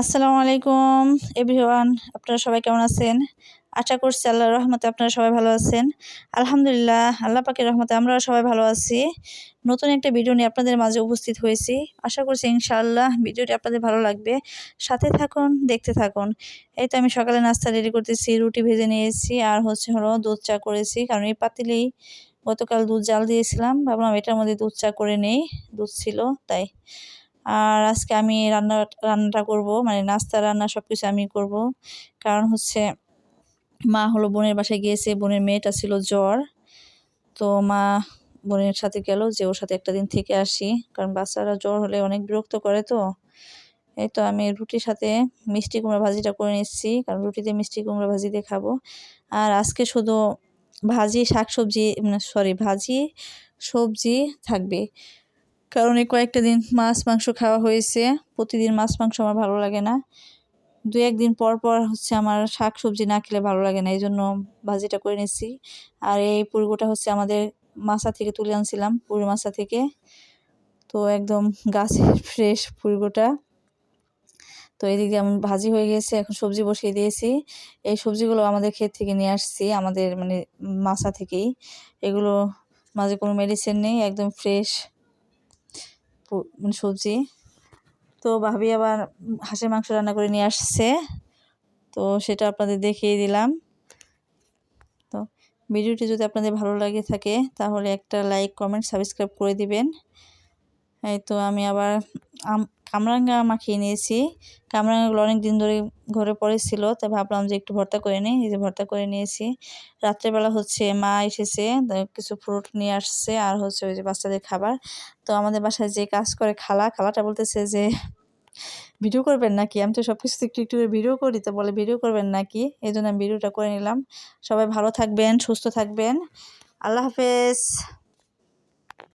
আসসালামু আলাইকুম। এভরিওয়ান, আপনারা সবাই কেমন আছেন? আশা করছি আল্লাহর রহমতে আপনারা সবাই ভালো আছেন। আলহামদুলিল্লাহ, আল্লাহ পাকের রহমতে আমরাও সবাই ভালো আছি। নতুন একটা ভিডিও নিয়ে আপনাদের মাঝে উপস্থিত হয়েছি। আশা করছি ইনশাআল্লাহ ভিডিওটি আপনাদের ভালো লাগবে। সাথে থাকুন, দেখতে থাকুন। এই তো আমি সকালে নাস্তা রেডি করতেছি, রুটি ভেজে নিয়েছি আর হচ্ছে হলো দুধ চা করেছি। কারণ এই পাতিলেই গতকাল দুধ জাল দিয়েছিলাম। ভাবলাম এটার মধ্যে দুধ চা করে নেই, দুধ ছিল, তাই আর আজকে আমি রান্না, রান্নাটা করব মানে নাস্তা, রান্না সব কিছু আমি করব। কারণ হচ্ছে মা হলো বোনের বাসায় গিয়েছে, বোনের মেয়েটা ছিল জ্বর। তো মা বোনের সাথে গেল যে ওর সাথে একটা দিন থেকে আসি, কারণ বাচ্চারা জ্বর হলে অনেক বিরক্ত করে তো। এই তো আমি রুটির সাথে মিষ্টি কুমড়া ভাজিটা করে নিচ্ছি, কারণ রুটিতে মিষ্টি কুমড়া ভাজি দিয়ে খাব। আর আজকে শুধু ভাজি শাক সবজি মানে সরি, ভাজি, সবজি থাকবে। কারণ এই কয়েকটা দিন মাছ, মাংস খাওয়া হয়েছে। প্রতিদিন মাছ, মাংস আমার ভালো লাগে না। দু একদিন পর পর হচ্ছে আমার শাক সবজি না খেলে ভালো লাগে না এই জন্য ভাজিটা করে নিচ্ছি আর এই পুরগোটা হচ্ছে আমাদের মাছা থেকে তুলে আনছিলাম, পুরো মাছা থেকে। তো একদম গাছের ফ্রেশ পুরগোটা। তো এদিকে আমি ভাজি হয়ে গেছে, এখন সবজি বসিয়ে দিয়েছি। এই সবজিগুলো আমাদের ক্ষেত থেকে নিয়ে আসছি, আমাদের মানে মাছা থেকেই। এগুলো মাঝে কোনো মেডিসিন নেই, একদম ফ্রেশ মানে সবজি। তো ভাবি আবার হাঁসের মাংস রান্না করে নিয়ে আসছে। তো সেটা আপনাদের দেখিয়ে দিলাম। তো ভিডিওটি যদি আপনাদের ভালো লাগে থাকে, তাহলে একটা লাইক, কমেন্ট, সাবস্ক্রাইব করে দিবেন। এই তো আমি আবার কামরাঙ্গা মাখিয়ে নিয়েছি। কামরাঙ্গাগুলো অনেক দিন ধরে ঘরে পড়েছিল, তাই ভাবলাম যে একটু ভর্তা করে নিই। এই যে ভর্তা করে নিয়েছি। রাত্রেবেলা হচ্ছে মা এসেছে কিছু ফ্রুট নিয়ে আসছে, আর হচ্ছে ওই যে বাচ্চাদের খাবার। তো আমাদের বাসায় যে কাজ করে খালা, খালাটা বলতেছে যে, ভিডিও করবেন নাকি? আমি তো সব কিছু একটু একটু ভিডিও করি। তো বলে, ভিডিও করবেন নাকি? এই জন্য আমি ভিডিওটা করে নিলাম। সবাই ভালো থাকবেন, সুস্থ থাকবেন। আল্লাহ হাফেজ।